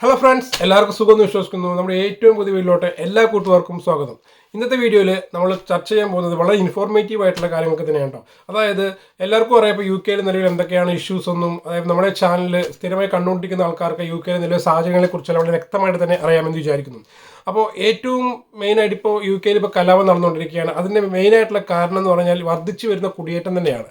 Hello friends എല്ലാവർക്കും സുഖം എന്ന് വിശ്വസിക്കുന്നു. നമ്മുടെ ഏറ്റവും പുതിയ വീട്ടിലോട്ട് എല്ലാ കൂട്ടുകാർക്കും സ്വാഗതം. ഇന്നത്തെ വീഡിയോയിൽ നമ്മൾ ചർച്ച ചെയ്യാൻ പോകുന്നത് വളരെ ഇൻഫോർമേറ്റീവ് ആയിട്ടുള്ള കാര്യങ്ങളൊക്കെ തന്നെയാണ് കേട്ടോ അതായത് എല്ലാവർക്കും അറിയാം ഇപ്പോൾ യു കെയിൽ നിലവിൽ എന്തൊക്കെയാണ് ഇഷ്യൂസ് ഒന്നും അതായത് നമ്മുടെ ചാനൽ സ്ഥിരമായി കണ്ടുകൊണ്ടിരിക്കുന്ന ആൾക്കാർക്ക് യു കെയിലെ നിലവിലെ സാഹചര്യങ്ങളെക്കുറിച്ച് വളരെ വ്യക്തമായിട്ട് തന്നെ അറിയാമെന്ന് വിചാരിക്കുന്നു. അപ്പോൾ ഏറ്റവും മെയിനായിട്ട് ഇപ്പോൾ യു കെയിൽ ഇപ്പോൾ കലാപം നടന്നുകൊണ്ടിരിക്കുകയാണ്. അതിന്റെ മെയിനായിട്ടുള്ള കാരണം എന്ന് പറഞ്ഞാൽ വർദ്ധിച്ചു വരുന്ന കുടിയേറ്റം തന്നെയാണ്.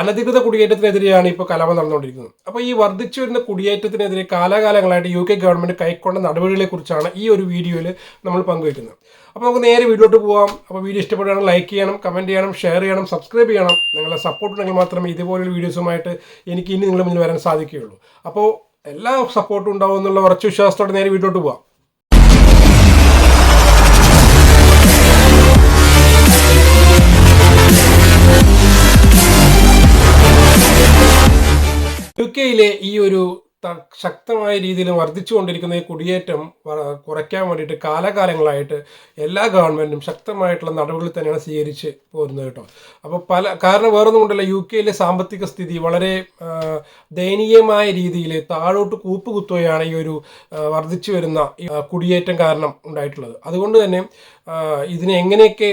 അനധികൃത കുടിയേറ്റത്തിനെതിരെയാണ് ഇപ്പോൾ കലാപം നടന്നുകൊണ്ടിരിക്കുന്നത്. അപ്പോൾ ഈ വർദ്ധിച്ചു വരുന്ന കുടിയേറ്റത്തിനെതിരെ കാലാകാലങ്ങളായിട്ട് യു കെ ഗവൺമെന്റ് കൈക്കൊണ്ട നടപടികളെക്കുറിച്ചാണ് ഈ ഒരു വീഡിയോയിൽ നമ്മൾ പങ്കുവയ്ക്കുന്നത് അപ്പോൾ നമുക്ക് നേരെ വീഡിയോട്ട് പോകാം അപ്പോൾ വീഡിയോ ഇഷ്ടപ്പെടുകയാണെങ്കിൽ ലൈക്ക് ചെയ്യണം കമന്റ് ചെയ്യണം ഷെയർ ചെയ്യണം സബ്സ്ക്രൈബ് ചെയ്യണം. നിങ്ങളുടെ സപ്പോർട്ട് ഉണ്ടെങ്കിൽ മാത്രമേ ഇതുപോലുള്ള വീഡിയോസുമായിട്ട് എനിക്ക് ഇനി നിങ്ങളുടെ മുന്നിൽ വരാൻ സാധിക്കുകയുള്ളൂ. അപ്പോൾ എല്ലാ സപ്പോർട്ടും ഉണ്ടാവും എന്നുള്ള ഉറച്ച വിശ്വാസത്തോടെ നേരെ വീഡിയോട്ട് പോകാം യു കെയിലെ ഈ ഒരു ശക്തമായ രീതിയിൽ വർദ്ധിച്ചുകൊണ്ടിരിക്കുന്ന ഈ കുടിയേറ്റം കുറയ്ക്കാൻ വേണ്ടിയിട്ട് കാലകാലങ്ങളായിട്ട് എല്ലാ ഗവൺമെന്റും ശക്തമായിട്ടുള്ള നടപടികൾ തന്നെയാണ് സ്വീകരിച്ച് പോരുന്നത് കേട്ടോ. അപ്പോൾ പല കാരണം വേറൊന്നും കൊണ്ടല്ല യു കെയിലെ സാമ്പത്തിക സ്ഥിതി വളരെ ദയനീയമായ രീതിയിൽ താഴോട്ട് കൂപ്പുകുത്തുകയാണ് ഈ ഒരു വർദ്ധിച്ചു വരുന്ന കുടിയേറ്റം കാരണം ഉണ്ടായിട്ടുള്ളത്. അതുകൊണ്ട് തന്നെ ഇതിനെ എങ്ങനെയൊക്കെ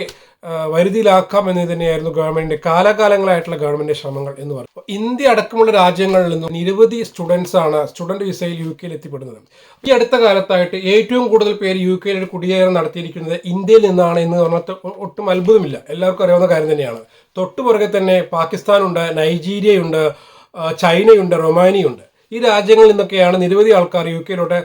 വരുതിയിലാക്കാം എന്ന് തന്നെയായിരുന്നു ഗവൺമെന്റിന്റെ കാലാകാലങ്ങളായിട്ടുള്ള ഗവൺമെന്റിന്റെ ശ്രമങ്ങൾ എന്ന് പറയുന്നത്. ഇന്ത്യ അടക്കമുള്ള രാജ്യങ്ങളിൽ നിന്നും നിരവധി സ്റ്റുഡൻസ് ആണ് സ്റ്റുഡന്റ് വിസയിൽ യു കെയിൽ എത്തിപ്പെടുന്നത്. ഈ അടുത്ത കാലത്തായിട്ട് ഏറ്റവും കൂടുതൽ പേര് യു കെയിൽ കുടിയേറ്റം നടത്തിയിരിക്കുന്നത് ഇന്ത്യയിൽ നിന്നാണ് എന്ന് പറഞ്ഞാൽ ഒട്ടും അത്ഭുതമില്ല. എല്ലാവർക്കും അറിയാവുന്ന കാര്യം തന്നെയാണ്. തൊട്ടുപുറകെ തന്നെ പാകിസ്ഥാനുണ്ട് നൈജീരിയയുണ്ട് ചൈനയുണ്ട് റൊമാനിയുണ്ട്. ഈ രാജ്യങ്ങളിൽ നിന്നൊക്കെയാണ് നിരവധി ആൾക്കാർ യു കെയിലോട്ട്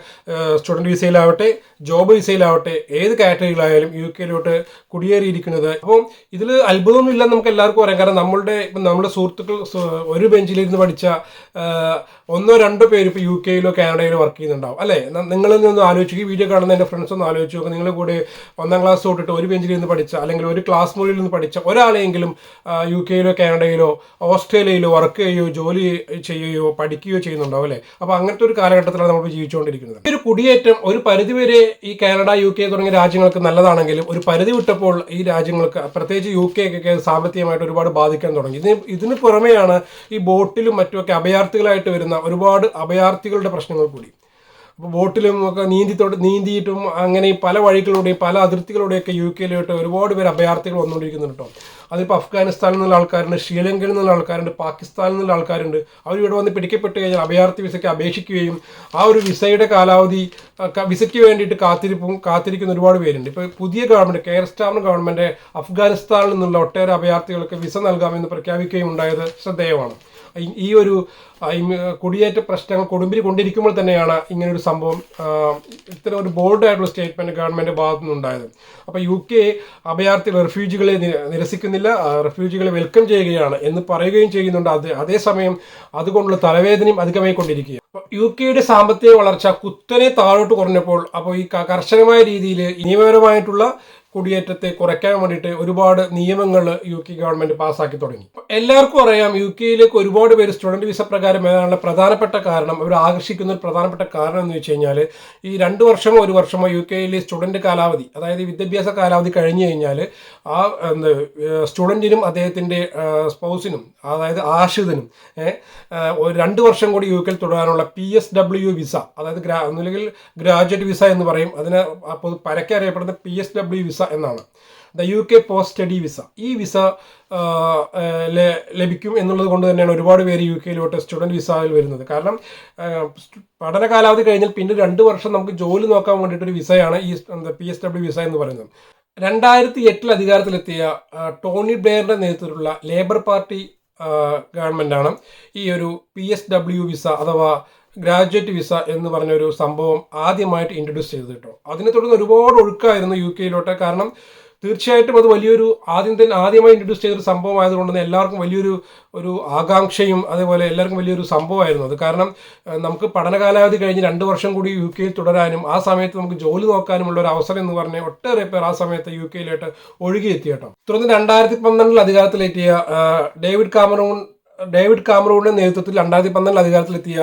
സ്റ്റുഡന്റ് വിസയിലാവട്ടെ ജോബ് വിസയിലാവട്ടെ ഏത് കാറ്റഗറിയിലായാലും യു കെയിലോട്ട് കുടിയേറിയിരിക്കുന്നത്. അപ്പം ഇതിൽ അത്ഭുതമൊന്നുമില്ല നമുക്ക് എല്ലാവർക്കും അറിയാം. കാരണം നമ്മളുടെ ഇപ്പം നമ്മുടെ സുഹൃത്തുക്കൾ ഒരു ബെഞ്ചിലിരുന്ന് പഠിച്ച ഒന്നോ രണ്ടോ പേര് ഇപ്പോൾ യു കെയിലോ കാനഡയിലോ വർക്ക് ചെയ്യുന്നുണ്ടാവും. അല്ലേ? നിങ്ങളിൽ നിന്ന് ആലോചിച്ച് ഈ വീഡിയോ കാണുന്ന എന്റെ ഫ്രണ്ട്സ് ഒന്ന് ആലോചിച്ച് നോക്കുക നിങ്ങൾ കൂടെ ഒന്നാം ക്ലാസ് തൊട്ടിട്ട് ഒരു ബെഞ്ചിൽ നിന്ന് പഠിച്ച അല്ലെങ്കിൽ ഒരു ക്ലാസ് മുറിയിൽ നിന്ന് പഠിച്ച ഒരാളെങ്കിലും യു കെയിലോ കാനഡയിലോ ഓസ്ട്രേലിയയിലോ വർക്ക് ചെയ്യുകയോ ജോലി ചെയ്യുകയോ പഠിക്കുകയോ ചെയ്യുന്നുണ്ടാവും അല്ലേ അപ്പോൾ അങ്ങനത്തെ ഒരു കാലഘട്ടത്തിലാണ് നമ്മൾ ജീവിച്ചുകൊണ്ടിരിക്കുന്നത്. ഈ ഒരു കുടിയേറ്റം ഒരു പരിധിവരെ ഈ കാനഡ യു കെ തുടങ്ങിയ രാജ്യങ്ങൾക്ക് നല്ലതാണെങ്കിലും ഒരു പരിധി വിട്ടപ്പോൾ ഈ രാജ്യങ്ങൾക്ക് പ്രത്യേകിച്ച് യു കെ ഒക്കെ സാമ്പത്തികമായിട്ട് ഒരുപാട് ബാധിക്കാൻ തുടങ്ങി. ഇതിന് ഇതിന് പുറമെയാണ് ഈ ബോട്ടിലും മറ്റുമൊക്കെ അഭയാർത്ഥികളായിട്ട് വരുന്ന ഒരുപാട് അഭയാർത്ഥികളുടെ പ്രശ്നങ്ങൾ കൂടി. ബോട്ടിലും ഒക്കെ നീന്തിത്തോട്ട് നീന്തിയിട്ടും അങ്ങനെ പല വഴികളിലൂടെയും പല അതിർത്തികളിലൂടെയൊക്കെ യു കെയിലോട്ട് ഒരുപാട് പേര് അഭയാർത്ഥികൾ വന്നുകൊണ്ടിരിക്കുന്നുണ്ട് കേട്ടോ അതിപ്പോൾ അഫ്ഗാനിസ്ഥാനിൽ നിന്നുള്ള ആൾക്കാരുണ്ട് ശ്രീലങ്കയിൽ നിന്നുള്ള ആൾക്കാരുണ്ട് പാകിസ്ഥാനിൽ നിന്നുള്ള ആൾക്കാരുണ്ട്. അവർ ഇവിടെ വന്ന് പിടിക്കപ്പെട്ട് കഴിഞ്ഞാൽ അഭയാർത്ഥി വിസയ്ക്ക് അപേക്ഷിക്കുകയും ആ ഒരു വിസയുടെ കാലാവധി വിസയ്ക്ക് വേണ്ടിയിട്ട് കാത്തിരിപ്പും കാത്തിരിക്കുന്ന ഒരുപാട് പേരുണ്ട്. ഇപ്പോൾ പുതിയ ഗവൺമെന്റ് കെയർ സ്റ്റാമർ ഗവൺമെന്റ് അഫ്ഗാനിസ്ഥാനിൽ നിന്നുള്ള ഒട്ടേറെ അഭയാർത്ഥികൾക്ക് വിസ നൽകാമെന്ന് പ്രഖ്യാപിക്കുകയും ഉണ്ടായത് ശ്രദ്ധേയമാണ്. ഈ- ഒരു കുടിയേറ്റ പ്രശ്നങ്ങൾ കൊടുമ്പിരി കൊണ്ടിരിക്കുമ്പോൾ തന്നെയാണ് ഇങ്ങനൊരു സംഭവം ഇത്തരം ഒരു ബോൾഡായിട്ടുള്ള സ്റ്റേറ്റ്മെന്റ് ഗവൺമെന്റ് ഭാഗത്തു നിന്നുണ്ടായത്. അപ്പോൾ യു കെ അഭയാർത്ഥി റെഫ്യൂജികളെ നിരസിക്കുന്നില്ല റെഫ്യൂജികളെ വെൽക്കം ചെയ്യുകയാണ് എന്ന് പറയുകയും ചെയ്യുന്നുണ്ട്. അത് അതേസമയം അതുകൊണ്ടുള്ള തലവേദനയും അധികമായിക്കൊണ്ടിരിക്കുക യു കെയുടെ സാമ്പത്തിക വളർച്ച കുത്തനെ താഴോട്ട് കുറഞ്ഞപ്പോൾ അപ്പോൾ ഈ കർശനമായ രീതിയിൽ നിയമപരമായിട്ടുള്ള കുടിയേറ്റത്തെ കുറയ്ക്കാൻ വേണ്ടിയിട്ട് ഒരുപാട് നിയമങ്ങൾ യു കെ ഗവൺമെന്റ് പാസ്സാക്കി തുടങ്ങി. എല്ലാവർക്കും അറിയാം യു കെയിലേക്ക് ഒരുപാട് പേര് സ്റ്റുഡന്റ് വിസ പ്രകാരം വരാനുള്ള പ്രധാനപ്പെട്ട കാരണം അവർ ആകർഷിക്കുന്ന ഒരു പ്രധാനപ്പെട്ട കാരണം എന്ന് വെച്ച് കഴിഞ്ഞാൽ ഈ രണ്ട് വർഷമോ ഒരു വർഷമോ യു കെയിലെ സ്റ്റുഡന്റ് കാലാവധി അതായത് വിദ്യാഭ്യാസ കാലാവധി കഴിഞ്ഞു കഴിഞ്ഞാൽ ആ എന്ത് സ്റ്റുഡന്റിനും അദ്ദേഹത്തിന്റെ സ്പൗസിനും അതായത് ആശ്രിതനും രണ്ട് വർഷം കൂടി യു കെയിൽ തുടരാനുള്ള പി എസ് ഡബ്ല്യു വിസ അതായത് ഗ്രാ ഗ്രാജുവേറ്റ് വിസ എന്ന് പറയും അതിന് പരക്കെ അറിയപ്പെടുന്ന പി എസ് ഡബ്ല്യു വിസ എന്നാണ്. The U K post study visa. ഈ വിസ ലഭിക്കും എന്നുള്ളത് കൊണ്ട് തന്നെയാണ് ഒരുപാട് പേര് യു കെയിലോട്ട് സ്റ്റുഡന്റ് വിസയിൽ വരുന്നത്. കാരണം പഠന കാലാവധി കഴിഞ്ഞാൽ പിന്നെ രണ്ട് വർഷം നമുക്ക് ജോലി നോക്കാൻ വേണ്ടിയിട്ടൊരു വിസയാണ് ഈ പി എസ് ഡബ്ല്യു വിസ എന്ന് പറയുന്നത്. രണ്ടായിരത്തി എട്ടിൽ അധികാരത്തിലെത്തിയ ടോണി ബ്ലെയറിന്റെ നേതൃത്വത്തിലുള്ള ലേബർ പാർട്ടി ഗവൺമെന്റാണ് ഈ ഒരു പി എസ് ഡബ്ല്യു വിസ അഥവാ ഗ്രാജുവേറ്റ് വിസ എന്ന് പറഞ്ഞൊരു സംഭവം ആദ്യമായിട്ട് ഇൻട്രൊഡ്യൂസ് ചെയ്തത് കേട്ടോ. അതിനെ തുടർന്ന് ഒരുപാട് ഒഴുക്കായിരുന്നു യു കെയിലോട്ട്. കാരണം തീർച്ചയായിട്ടും അത് വലിയൊരു ആദ്യം തന്നെ ആദ്യമായി ഇൻട്രൊഡ്യൂസ് ചെയ്തൊരു സംഭവം ആയതുകൊണ്ട് തന്നെ എല്ലാവർക്കും വലിയൊരു ഒരു ആകാംക്ഷയും അതേപോലെ എല്ലാവർക്കും വലിയൊരു സംഭവമായിരുന്നു അത്. കാരണം നമുക്ക് പഠനകാലാവധി കഴിഞ്ഞ് രണ്ട് വർഷം കൂടി യു കെയിൽ തുടരാനും ആ സമയത്ത് നമുക്ക് ജോലി നോക്കാനുമുള്ള ഒരു അവസരം എന്ന് പറഞ്ഞാൽ ഒട്ടേറെ പേർ ആ സമയത്ത് യു കെയിലോട്ട് ഒഴുകിയെത്തി കേട്ടോ. തുടർന്ന് രണ്ടായിരത്തി പന്ത്രണ്ടിൽ അധികാരത്തിലെത്തിയ ഡേവിഡ് കാമറൂൺ ഡേവിഡ് കാമറൂണിന്റെ നേതൃത്വത്തിൽ രണ്ടായിരത്തി പന്ത്രണ്ടിൽ അധികാരത്തിലെത്തിയ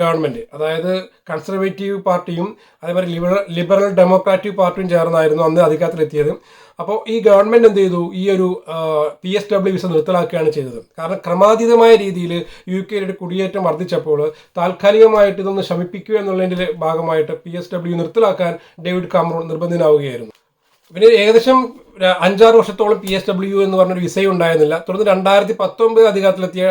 ഗവൺമെന്റ് അതായത് കൺസർവേറ്റീവ് പാർട്ടിയും അതേപോലെ ലിബറൽ ലിബറൽ ഡെമോക്രാറ്റിക് പാർട്ടിയും ചേർന്നായിരുന്നു അന്ന് അധികാരത്തിലെത്തിയത്. അപ്പോൾ ഈ ഗവൺമെന്റ് എന്ത് ചെയ്തു? ഈ ഒരു പി എസ് ഡബ്ല്യു വിസ നിർത്തലാക്കുകയാണ് ചെയ്തത്. കാരണം ക്രമാതീതമായ രീതിയിൽ യു കെയിലെ കുടിയേറ്റം വർദ്ധിച്ചപ്പോൾ താൽക്കാലികമായിട്ട് ഇതൊന്ന് ശമിപ്പിക്കുക എന്നുള്ളതിന്റെ ഭാഗമായിട്ട് പി എസ് ഡബ്ല്യു നിർത്തലാക്കാൻ ഡേവിഡ് കാമറൂൺ നിർബന്ധിതനാവുകയായിരുന്നു. പിന്നെ ഏകദേശം അഞ്ചാറ് വർഷത്തോളം പി എസ് ഡബ്ല്യു എന്ന് പറഞ്ഞൊരു വിസയും ഉണ്ടായിരുന്നില്ല. തുടർന്ന് രണ്ടായിരത്തി പത്തൊമ്പത് അധികാരത്തിലെത്തിയ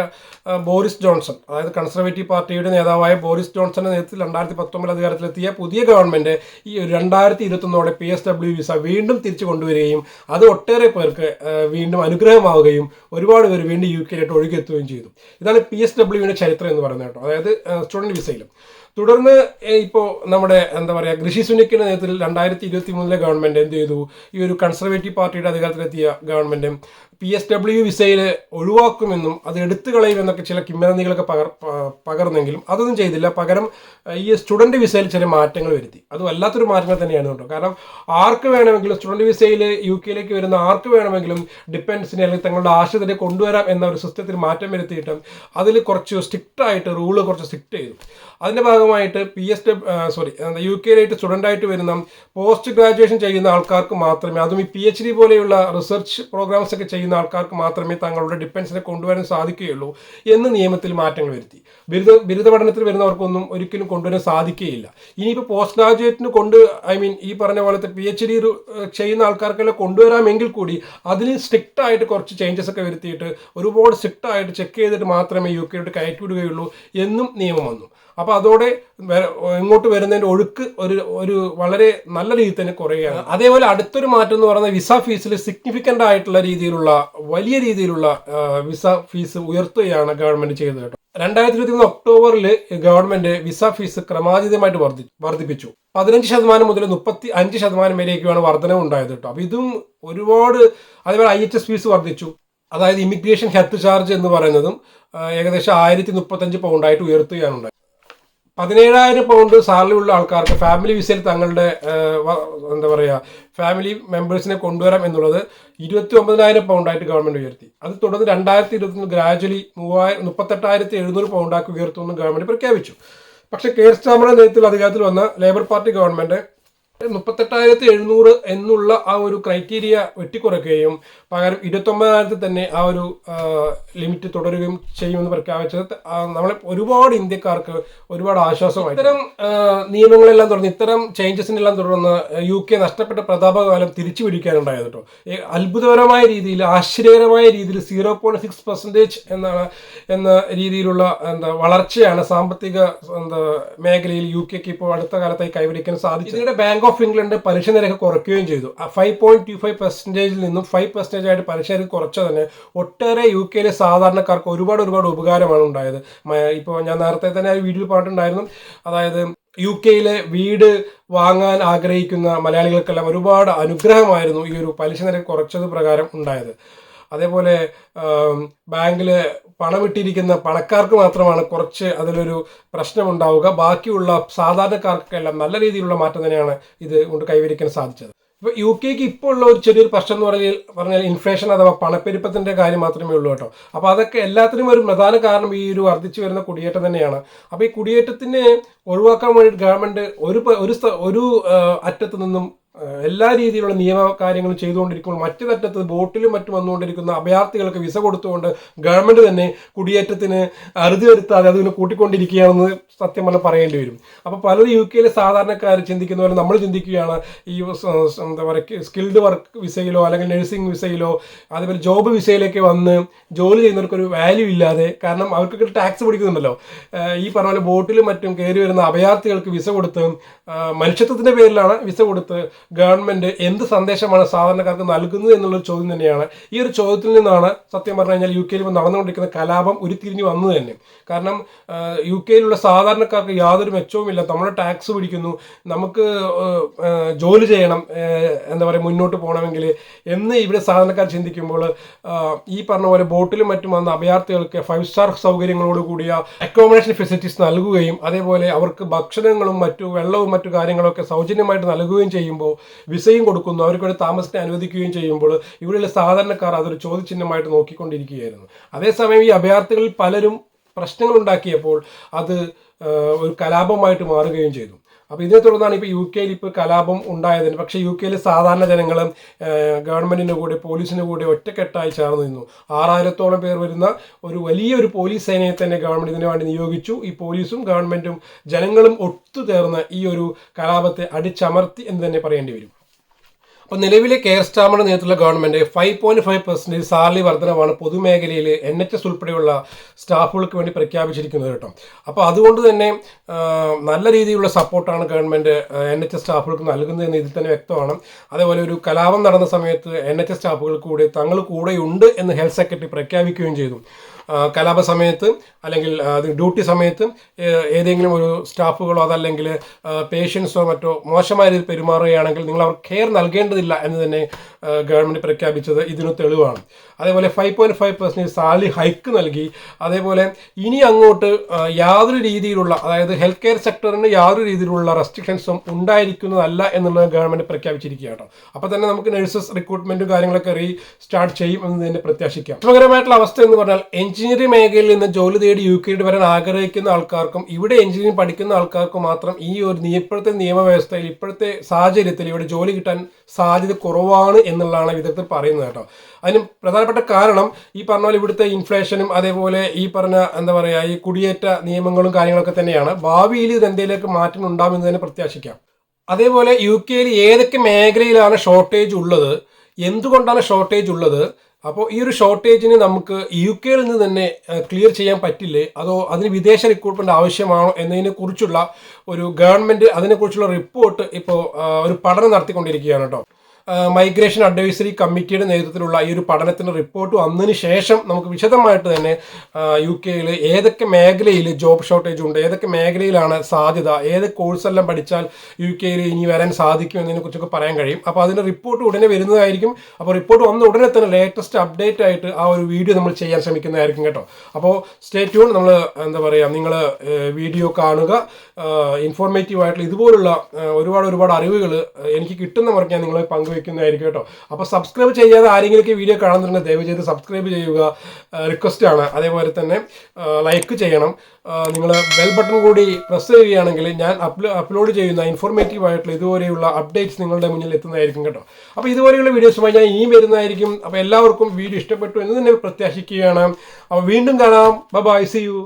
ബോറിസ് ജോൺസൺ അതായത് കൺസർവേറ്റീവ് പാർട്ടിയുടെ നേതാവായ ബോറിസ് ജോൺസന്റെ നേതൃത്വത്തിൽ രണ്ടായിരത്തി പത്തൊമ്പത് അധികാരത്തിലെത്തിയ പുതിയ ഗവൺമെന്റ് ഈ രണ്ടായിരത്തി ഇരുപത്തൊന്നോടെ പി എസ് ഡബ്ല്യു വിസ വീണ്ടും തിരിച്ചു കൊണ്ടുവരികയും അത് ഒട്ടേറെ പേർക്ക് വീണ്ടും അനുഗ്രഹമാവുകയും ഒരുപാട് പേര് വീണ്ടും യു കെയിലോട്ട് ഒഴുകിയെത്തുകയും ചെയ്തു. ഇതാണ് പി എസ് ഡബ്ല്യുവിന്റെ ചരിത്രം എന്ന് പറയുന്നത് കേട്ടോ. അതായത് സ്റ്റുഡന്റ് വിസയിലും തുടർന്ന് ഇപ്പോൾ നമ്മുടെ എന്താ പറയുക ഋഷി സുനിക്കിന്റെ നേതൃത്വത്തിൽ രണ്ടായിരത്തി ഇരുപത്തി മൂന്നിലെ ഗവൺമെന്റ് എന്ത് ചെയ്തു? ഈ ഒരു കൺസർവേറ്റീവ് പാർട്ടിയുടെ അധികാരത്തിലെത്തിയ ഗവൺമെന്റ് പി എസ് ഡബ്ല്യു വിസയിൽ ഒഴിവാക്കുമെന്നും അത് എടുത്തു കളയുമെന്നൊക്കെ ചില കിംവദന്തികളൊക്കെ പകർ പകർന്നെങ്കിലും അതൊന്നും ചെയ്തില്ല. പകരം ഈ സ്റ്റുഡന്റ് വിസയിൽ ചില മാറ്റങ്ങൾ വരുത്തി. അത് വല്ലാത്തൊരു മാറ്റങ്ങൾ തന്നെയാണ് കേട്ടോ. കാരണം ആർക്ക് വേണമെങ്കിലും സ്റ്റുഡന്റ് വിസയിൽ യു കെയിലേക്ക് വരുന്ന ആർക്ക് വേണമെങ്കിലും ഡിപ്പെൻസിനെ അല്ലെങ്കിൽ തങ്ങളുടെ ആശ്രിതരെ കൊണ്ടുവരാം എന്ന ഒരു സിസ്റ്റത്തിൽ മാറ്റം വരുത്തിയിട്ട് അതിൽ കുറച്ച് സ്ട്രിക്റ്റ് ആയിട്ട് റൂൾ കുറച്ച് സ്ട്രിക്റ്റ് ചെയ്തു. അതിന്റെ ഭാഗമായിട്ട് പി എസ് ഡബ് സോറി യു കെയിലായിട്ട് സ്റ്റുഡന്റ് ആയിട്ട് വരുന്ന പോസ്റ്റ് ഗ്രാജുവേഷൻ ചെയ്യുന്ന ആൾക്കാർക്ക് മാത്രമേ അതും ഈ പി എച്ച് ഡി പോലെയുള്ള റിസർച്ച് പ്രോഗ്രാംസ് ഒക്കെ ചെയ്യുന്ന ആൾക്കാർക്ക് മാത്രമേ തങ്ങളുടെ ഡിപ്പെൻസിനെ കൊണ്ടുവരാൻ സാധിക്കുകയുള്ളൂ എന്ന് നിയമത്തിൽ മാറ്റങ്ങൾ വരുത്തി. ബിരുദ ബിരുദ പഠനത്തിൽ വരുന്നവർക്കൊന്നും ഒരിക്കലും കൊണ്ടുവരാൻ സാധിക്കുകയില്ല. ഇനിയിപ്പോൾ പോസ്റ്റ് ഗ്രാജുവേറ്റിന് കൊണ്ട് ഐ മീൻ ഈ പറഞ്ഞ പോലത്തെ പി എച്ച് ഡി ചെയ്യുന്ന ആൾക്കാർക്കെല്ലാം കൊണ്ടുവരാമെങ്കിൽ കൂടി അതിൽ സ്ട്രിക്റ്റ് ആയിട്ട് കുറച്ച് ചേഞ്ചസ് ഒക്കെ വരുത്തിയിട്ട് ഒരുപാട് സ്ട്രിക്റ്റ് ആയിട്ട് ചെക്ക് ചെയ്തിട്ട് മാത്രമേ യു കെയോട്ട് കയറ്റിവിടുകയുള്ളൂ എന്നും നിയമം വന്നു. അപ്പോൾ അതോടെ ഇങ്ങോട്ട് വരുന്നതിന്റെ ഒഴുക്ക് ഒരു ഒരു വളരെ നല്ല രീതിയിൽ തന്നെ കുറയുകയാണ്. അതേപോലെ അടുത്തൊരു മാറ്റം എന്ന് പറയുന്നത് വിസ ഫീസിൽ സിഗ്നിഫിക്കന്റ് ആയിട്ടുള്ള രീതിയിലുള്ള വലിയ രീതിയിലുള്ള വിസ ഫീസ് ഉയർത്തുകയാണ് ഗവൺമെന്റ് ചെയ്തത് കേട്ടോ. രണ്ടായിരത്തി ഇരുപത്തി മൂന്ന് ഒക്ടോബറിൽ ഗവൺമെന്റ് വിസ ഫീസ് ക്രമാതീതമായിട്ട് വർദ്ധി വർദ്ധിപ്പിച്ചു പതിനഞ്ച് ശതമാനം മുതൽ മുപ്പത്തി അഞ്ച് ശതമാനം വരെയൊക്കെയാണ് വർധനവ് ഉണ്ടായത് കേട്ടോ. അപ്പോൾ ഇതും ഒരുപാട് അതേപോലെ ഐ എച്ച് എസ് ഫീസ് വർദ്ധിച്ചു അതായത് ഇമിഗ്രേഷൻ ഹെൽത്ത് ചാർജ് എന്ന് പറയുന്നതും ഏകദേശം ആയിരത്തി മുപ്പത്തഞ്ച് പൗണ്ടായിട്ട് ഉയർത്തുകയാണ് ഉണ്ടായത്. പതിനേഴായിരം പൗണ്ട് സാലറി ഉള്ള ആൾക്കാർക്ക് ഫാമിലി വിസയിൽ തങ്ങളുടെ എന്താ പറയുക ഫാമിലി മെമ്പേഴ്സിനെ കൊണ്ടുവരാം എന്നുള്ളത് ഇരുപത്തി ഒമ്പതിനായിരം പൗണ്ടായിട്ട് ഗവൺമെന്റ് ഉയർത്തി. അത് തുടർന്ന് രണ്ടായിരത്തി ഇരുപത്തി ഗ്രാജുവലി മൂവായിരം മുപ്പത്തെട്ടായിരത്തി എഴുന്നൂറ് പൗണ്ടാക്കി ഉയർത്തുമെന്ന് ഗവൺമെന്റ് പ്രഖ്യാപിച്ചു. പക്ഷേ കെ എസ് ചാമ്പറുടെ നേതൃത്വത്തിൽ അധികാരത്തിൽ വന്ന ലേബർ പാർട്ടി ഗവൺമെന്റ് മുപ്പത്തെട്ടായിരത്തി എഴുന്നൂറ് എന്നുള്ള ആ ഒരു ക്രൈറ്റീരിയ വെട്ടിക്കുറയ്ക്കുകയും പകരം ഇരുപത്തൊമ്പതിനായിരത്തിൽ തന്നെ ആ ഒരു ലിമിറ്റ് തുടരുകയും ചെയ്യുമെന്ന് പ്രഖ്യാപിച്ചത് നമ്മളെ ഒരുപാട് ഇന്ത്യക്കാർക്ക് ഒരുപാട് ആശ്വാസമായി ഇത്തരം നിയമങ്ങളെല്ലാം തുടർന്ന് ഇത്തരം ചേഞ്ചസിനെല്ലാം തുടർന്ന് യു കെ നഷ്ടപ്പെട്ട പ്രതാപകാലം തിരിച്ചു പിടിക്കാനുണ്ടായത് കേട്ടോ അത്ഭുതകരമായ രീതിയിൽ ആശ്ചര്യകരമായ രീതിയിൽ സീറോ പോയിന്റ് സിക്സ് പെർസെന്റേജ് എന്നാണ് എന്ന രീതിയിലുള്ള എന്താ വളർച്ചയാണ് സാമ്പത്തിക എന്താ മേഖലയിൽ യു കെക്ക് ഇപ്പോൾ അടുത്ത കാലത്തായി കൈവരിക്കാൻ സാധിച്ചത്. ഇതിനിടെ ബാങ്ക് ഓഫ് ഇംഗ്ലണ്ട് പലിശ നിരക്ക് കുറയ്ക്കുകയും ചെയ്തു. ഫൈവ് പോയിന്റ് ടു ഫൈവ് പെർസെന്റേജിൽ നിന്നും ഫൈവ് പെർസെന്റേജ് ആയിട്ട് പലിശ നിരക്ക് കുറച്ച തന്നെ ഒട്ടേറെ യു കെയിലെ സാധാരണക്കാർക്ക് ഒരുപാട് ഒരുപാട് ഉപകാരമാണ് ഉണ്ടായത്. ഇപ്പോൾ ഞാൻ നേരത്തെ തന്നെ ഒരു വീഡിയോയിൽ പറഞ്ഞിട്ടുണ്ടായിരുന്നു. അതായത് യു കെയിലെ വീട് വാങ്ങാൻ ആഗ്രഹിക്കുന്ന മലയാളികൾക്കെല്ലാം ഒരുപാട് അനുഗ്രഹമായിരുന്നു ഈ ഒരു പലിശ നിരക്ക് കുറച്ചത് പ്രകാരം ഉണ്ടായത്. അതേപോലെ ബാങ്കിൽ പണമിട്ടിരിക്കുന്ന പണക്കാർക്ക് മാത്രമാണ് കുറച്ച് അതിലൊരു പ്രശ്നമുണ്ടാവുക. ബാക്കിയുള്ള സാധാരണക്കാർക്കെല്ലാം നല്ല രീതിയിലുള്ള മാറ്റം തന്നെയാണ് ഇത് കൊണ്ട് കൈവരിക്കാൻ സാധിച്ചത്. ഇപ്പൊ യു കെക്ക് ഇപ്പോൾ ഉള്ള ഒരു ചെറിയൊരു പ്രശ്നം എന്ന് പറഞ്ഞാൽ പറഞ്ഞാൽ ഇൻഫ്ലേഷൻ അഥവാ പണപ്പെരുപ്പത്തിന്റെ കാര്യം മാത്രമേ ഉള്ളൂ കേട്ടോ. അപ്പൊ അതൊക്കെ എല്ലാത്തിനും ഒരു പ്രധാന കാരണം ഈ ഒരു വർദ്ധിച്ചു വരുന്ന കുടിയേറ്റം തന്നെയാണ്. അപ്പൊ ഈ കുടിയേറ്റത്തിനെ ഒഴിവാക്കാൻ വേണ്ടി ഗവൺമെന്റ് ഒരു ഒരു ഒരു അറ്റത്തു നിന്നും എല്ലാ രീതിയിലുള്ള നിയമ കാര്യങ്ങളും ചെയ്തുകൊണ്ടിരിക്കുമ്പോൾ മറ്റു തറ്റത്ത് ബോട്ടിലും മറ്റും വന്നുകൊണ്ടിരിക്കുന്ന അഭയാർത്ഥികൾക്ക് വിസ കൊടുത്തുകൊണ്ട് ഗവൺമെന്റ് തന്നെ കുടിയേറ്റത്തിന് അറുതി വരുത്താതെ അതിന് കൂട്ടിക്കൊണ്ടിരിക്കുകയാണെന്ന് സത്യം പറഞ്ഞാൽ പറയേണ്ടി വരും. അപ്പോൾ പലരും യു കെയിലെ സാധാരണക്കാർ ചിന്തിക്കുന്ന പോലെ നമ്മൾ ചിന്തിക്കുകയാണ് ഈ എന്താ പറയുക സ്കിൽഡ് വർക്ക് വിസയിലോ അല്ലെങ്കിൽ നഴ്സിംഗ് വിസയിലോ അതേപോലെ ജോബ് വിസയിലേക്ക് വന്ന് ജോലി ചെയ്യുന്നവർക്കൊരു വാല്യൂ ഇല്ലാതെ കാരണം അവർക്കൊക്കെ ടാക്സ് പിടിക്കുന്നുണ്ടല്ലോ. ഈ പറഞ്ഞ പോലെ ബോട്ടിലും മറ്റും കയറി വരുന്ന അഭയാർത്ഥികൾക്ക് വിസ കൊടുത്ത് മനുഷ്യത്വത്തിന്റെ പേരിലാണ് വിസ കൊടുത്ത് ഗവൺമെന്റ് എന്ത് സന്ദേശമാണ് സാധാരണക്കാർക്ക് നൽകുന്നത് എന്നുള്ള ചോദ്യം തന്നെയാണ്. ഈ ഒരു ചോദ്യത്തിൽ നിന്നാണ് സത്യം പറഞ്ഞു കഴിഞ്ഞാൽ യു കെയിൽ ഇപ്പോൾ നടന്നുകൊണ്ടിരിക്കുന്ന കലാപം ഉരുത്തിരിഞ്ഞു വന്നു തന്നെ. കാരണം യു കെയിലുള്ള സാധാരണക്കാർക്ക് യാതൊരു മെച്ചവുമില്ല. നമ്മുടെ ടാക്സ് പിടിക്കുന്നു. നമുക്ക് ജോലി ചെയ്യണം. എന്താ പറയുക മുന്നോട്ട് പോകണമെങ്കിൽ എന്ന് ഇവിടെ സാധാരണക്കാർ ചിന്തിക്കുമ്പോൾ ഈ പറഞ്ഞ പോലെ ബോട്ടിലും മറ്റും വന്ന അഭയാർത്ഥികൾക്ക് ഫൈവ് സ്റ്റാർ സൗകര്യങ്ങളോട് കൂടിയ അക്കോമഡേഷൻ ഫെസിലിറ്റീസ് നൽകുകയും അതേപോലെ അവർക്ക് ഭക്ഷണങ്ങളും മറ്റു വെള്ളവും മറ്റു കാര്യങ്ങളൊക്കെ സൗജന്യമായിട്ട് നൽകുകയും ചെയ്യുമ്പോൾ വിസയും കൊടുക്കുന്നു. അവർക്ക് ഇവിടെ താമസത്തിന് അനുവദിക്കുകയും ചെയ്യുമ്പോൾ ഇവിടെയുള്ള സാധാരണക്കാർ അതൊരു ചോദ്യചിഹ്നമായിട്ട് നോക്കിക്കൊണ്ടിരിക്കുകയായിരുന്നു. അതേസമയം ഈ അഭയാർത്ഥികളിൽ പലരും പ്രശ്നങ്ങൾ ഉണ്ടാക്കിയപ്പോൾ അത് ഒരു കലാപമായിട്ട് മാറുകയും ചെയ്തു. അപ്പോൾ ഇതേ തുടർന്നാണ് ഇപ്പോൾ യു കെയിൽ ഇപ്പോൾ കലാപം ഉണ്ടായതിന്. പക്ഷേ യു കെയിൽ സാധാരണ ജനങ്ങൾ ഗവൺമെന്റിന്റെ കൂടെ പോലീസിന്റെ കൂടെ ഒറ്റക്കെട്ടായി ചേർന്ന് നിന്നു. ആറായിരത്തോളം പേർ വരുന്ന ഒരു വലിയൊരു പോലീസ് സേനയെ തന്നെ ഗവൺമെന്റ് ഇതിനു വേണ്ടി നിയോഗിച്ചു. ഈ പോലീസും ഗവൺമെന്റും ജനങ്ങളും ഒത്തുചേർന്ന് ഈ ഒരു കലാപത്തെ അടിച്ചമർത്തി എന്ന് തന്നെ പറയേണ്ടി വരും. അപ്പോൾ നിലവിലെ കെയർ സ്റ്റാമിന്റെ നേതൃത്വത്തിലുള്ള government five point five percentage salary വർധനമാണ് പൊതുമേഖലയിൽ എൻ എച്ച് എസ് ഉൾപ്പെടെയുള്ള സ്റ്റാഫുകൾക്ക് വേണ്ടി പ്രഖ്യാപിച്ചിരിക്കുന്നത് കേട്ടോ. അപ്പോൾ അതുകൊണ്ട് തന്നെ നല്ല രീതിയിലുള്ള സപ്പോർട്ടാണ് ഗവൺമെന്റ് എൻ എച്ച് എസ് സ്റ്റാഫുകൾക്ക് നൽകുന്നതെന്ന് ഇതിൽ തന്നെ വ്യക്തമാണ്. അതേപോലെ ഒരു കലാപം നടന്ന സമയത്ത് എൻ എച്ച് എസ് സ്റ്റാഫുകൾ കൂടെ തങ്ങൾ കൂടെയുണ്ട് എന്ന് ഹെൽത്ത് സെക്രട്ടറി പ്രഖ്യാപിക്കുകയും ചെയ്തു. കലാപ സമയത്ത് അല്ലെങ്കിൽ അത് ഡ്യൂട്ടി സമയത്ത് ഏതെങ്കിലും ഒരു സ്റ്റാഫുകളോ അതല്ലെങ്കിൽ പേഷ്യൻസോ മറ്റോ മോശമായ രീതിയിൽ പെരുമാറുകയാണെങ്കിൽ നിങ്ങൾ അവർ കെയർ നൽകേണ്ടതില്ല എന്ന് തന്നെ ഗവൺമെന്റ് പ്രഖ്യാപിച്ചത് ഇതിന് തെളിവാണ്. അതേപോലെ five point five percentage salary hike നൽകി. അതേപോലെ ഇനി അങ്ങോട്ട് യാതൊരു രീതിയിലുള്ള അതായത് ഹെൽത്ത് കെയർ സെക്ടറിന് യാതൊരു രീതിയിലുള്ള റെസ്ട്രിക്ഷൻസും ഉണ്ടായിരിക്കുന്നതല്ല എന്നുള്ളത് ഗവൺമെന്റ് പ്രഖ്യാപിച്ചിരിക്കുകയാണ് കേട്ടോ. അപ്പോൾ തന്നെ നമുക്ക് നഴ്സസ് റിക്രൂട്ട്മെന്റും കാര്യങ്ങളൊക്കെ റീ സ്റ്റാർട്ട് ചെയ്യും എന്ന് തന്നെ പ്രത്യാശിക്കാം. സുഖകരമായിട്ടുള്ള അവസ്ഥ എന്ന് പറഞ്ഞാൽ എഞ്ചിനീയറിംഗ് മേഖലയിൽ നിന്ന് ജോലി തേടി യു കെയിൽ വരാൻ ആഗ്രഹിക്കുന്ന ആൾക്കാർക്കും ഇവിടെ എഞ്ചിനീയറിംഗ് പഠിക്കുന്ന ആൾക്കാർക്കും മാത്രം ഈ ഒരു ഇപ്പോഴത്തെ നിയമവ്യവസ്ഥയിൽ ഇപ്പോഴത്തെ സാഹചര്യത്തിൽ ഇവിടെ ജോലി കിട്ടാൻ സാധ്യത കുറവാണ് എന്നുള്ളതാണ് വിദഗ്ധർ പറയുന്നത് കേട്ടോ. അതിന് പ്രധാനപ്പെട്ട കാരണം ഈ പറഞ്ഞ പോലെ ഇവിടുത്തെ ഇൻഫ്ലേഷനും അതേപോലെ ഈ പറഞ്ഞ എന്താ പറയുക ഈ കുടിയേറ്റ നിയമങ്ങളും കാര്യങ്ങളൊക്കെ തന്നെയാണ്. ഭാവിയിൽ ഇത് എന്തെങ്കിലുമൊക്കെ മാറ്റം ഉണ്ടാകുമെന്ന് തന്നെ പ്രത്യാശിക്കാം. അതേപോലെ യു കെയിൽ ഏതൊക്കെ മേഖലയിലാണ് ഷോർട്ടേജ് ഉള്ളത് എന്തുകൊണ്ടാണ് ഷോർട്ടേജ് ഉള്ളത് അപ്പോൾ ഈ ഒരു ഷോർട്ടേജിന് നമുക്ക് യു കെയിൽ നിന്ന് തന്നെ ക്ലിയർ ചെയ്യാൻ പറ്റില്ലേ? അതോ അതിന് വിദേശ റിക്രൂട്ട്മെന്റ് ആവശ്യമാണോ എന്നതിനെ കുറിച്ചുള്ള ഒരു ഗവൺമെന്റ് അതിനെക്കുറിച്ചുള്ള റിപ്പോർട്ട് ഇപ്പോൾ ഒരു പഠനം നടത്തിക്കൊണ്ടിരിക്കുകയാണ് കേട്ടോ. മൈഗ്രേഷൻ അഡ്വൈസറി കമ്മിറ്റിയുടെ നേതൃത്വത്തിലുള്ള ഈ ഒരു പഠനത്തിന്റെ റിപ്പോർട്ട് വന്നതിന് ശേഷം നമുക്ക് വിശദമായിട്ട് തന്നെ യു കെയിൽ ഏതൊക്കെ മേഖലയിൽ ജോബ് ഷോർട്ടേജ് ഉണ്ട് ഏതൊക്കെ മേഖലയിലാണ് സാധ്യത ഏത് കോഴ്സെല്ലാം പഠിച്ചാൽ യു കെയിൽ ഇനി വരാൻ സാധിക്കും എന്നതിനെ കുറിച്ചൊക്കെ പറയാൻ കഴിയും. അപ്പോൾ അതിന്റെ റിപ്പോർട്ട് ഉടനെ വരുന്നതായിരിക്കും. അപ്പോൾ റിപ്പോർട്ട് വന്ന ഉടനെ തന്നെ ലേറ്റസ്റ്റ് അപ്ഡേറ്റ് ആയിട്ട് ആ ഒരു വീഡിയോ നമ്മൾ ചെയ്യാൻ ശ്രമിക്കുന്നതായിരിക്കും കേട്ടോ. അപ്പോൾ സ്റ്റേ ട്യൂൺ നമ്മൾ എന്താ പറയുക നിങ്ങൾ വീഡിയോ കാണുക. ഇൻഫോർമേറ്റീവ് ആയിട്ടുള്ള ഇതുപോലുള്ള ഒരുപാട് ഒരുപാട് അറിവുകൾ എനിക്ക് കിട്ടുന്ന മുറയ്ക്ക് ഞാൻ നിങ്ങളെ പങ്കുവെക്കുന്നതായിരിക്കും കേട്ടോ. അപ്പോൾ സബ്സ്ക്രൈബ് ചെയ്യാതെ ആരെങ്കിലും ഈ വീഡിയോ കാണുന്നുണ്ടെങ്കിൽ ദയവ് ചെയ്ത് സബ്സ്ക്രൈബ് ചെയ്യുക റിക്വസ്റ്റ് ആണ്. അതേപോലെ തന്നെ ലൈക്ക് ചെയ്യണം. നിങ്ങൾ ബെൽ ബട്ടൺ കൂടി പ്രസ് ചെയ്യുകയാണെങ്കിൽ ഞാൻ അപ്ലോ അപ്ലോഡ് ചെയ്യുന്ന ഇൻഫോർമേറ്റീവ് ആയിട്ടുള്ള ഇതുപോലെയുള്ള അപ്ഡേറ്റ്സ് നിങ്ങളുടെ മുന്നിൽ എത്തുന്നതായിരിക്കും കേട്ടോ. അപ്പോൾ ഇതുപോലെയുള്ള വീഡിയോസുമായി ഞാൻ ഇനിയും വരുന്നതായിരിക്കും. അപ്പോൾ എല്ലാവർക്കും വീഡിയോ ഇഷ്ടപ്പെട്ടു എന്ന് തന്നെ പ്രത്യാശിക്കുകയാണ്. അപ്പോൾ വീണ്ടും കാണാം. By C U